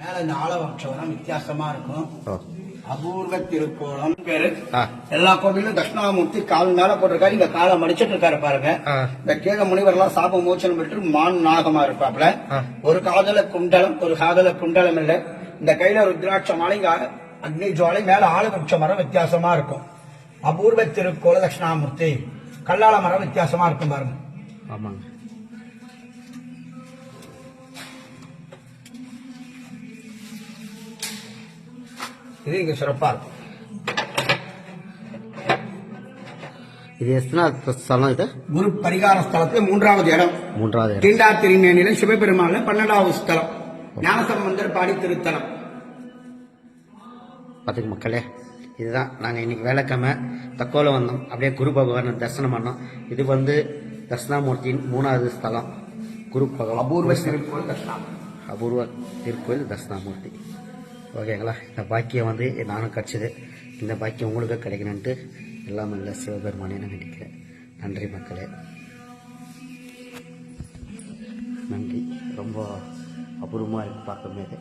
மேல இந்த ஆலவம்சம் வித்தியாசமா இருக்கும். அபூர்வ திருக்கோலம் பேரு. எல்லா கோவிலும் தட்சிணாமூர்த்தி கால் மேல போட்டிருக்காரு இந்த காலை மடிச்சிட்டு இருக்காரு பாருங்க. இந்த கீழ முனிவர்லாம் சாப மோச்சனம் பெற்று மான் நாகமா இருப்பாப்ல. ஒரு காதல குண்டலம் ஒரு காதல குண்டலம் இல்ல. இந்த கையில ருத்ராட்ச மாலை இங்க அக்னி ஜுவாலை மேல ஆலவட்ச மரம் வித்தியாசமா இருக்கும். அபூர்வ திருக்கோல தட்சிணாமூர்த்தி. கல்லால மரம் வித்தியாசமா இருக்கும் பாருங்க. ஆமாங்க. இது இங்க சிறப்பா இருக்கும். இது எத்தனை ஸ்தலம் இது? குரு பரிகார ஸ்தலத்துல மூன்றாவது இடம். மூன்றாவது. தீண்டா திருமேனில சிவபெருமான்ல பன்னெண்டாவது ஸ்தலம். ஞானசம்பந்தர் பாடி திருத்தலம். பார்த்துக்க மக்களே இதுதான் நாங்கள் இன்னைக்கு வேலைக்கிழமை. தக்கோல வந்தோம். அப்படியே குரு பகவானை தரிசனம் பண்ணோம். இது வந்து தட்சிணாமூர்த்தியின் மூணாவது ஸ்தலம். குரு பகவான் அபூர்வ திருக்கோள் தட்சிணாமூர்த்தி. அபூர்வ திருக்கோயில் தட்சிணாமூர்த்தி. ஓகேங்களா இந்த பாக்கியம் வந்து நானும் கிடச்சிது இந்த பாக்கியம் உங்களுக்கு கிடைக்கணுன்ட்டு எல்லாம் இல்லை சிவபெருமானே நான் நினைக்கிறேன் நன்றி மக்களே. நன்றி. ரொம்ப அபூர்வமாக இருக்குது பார்க்கும்போது.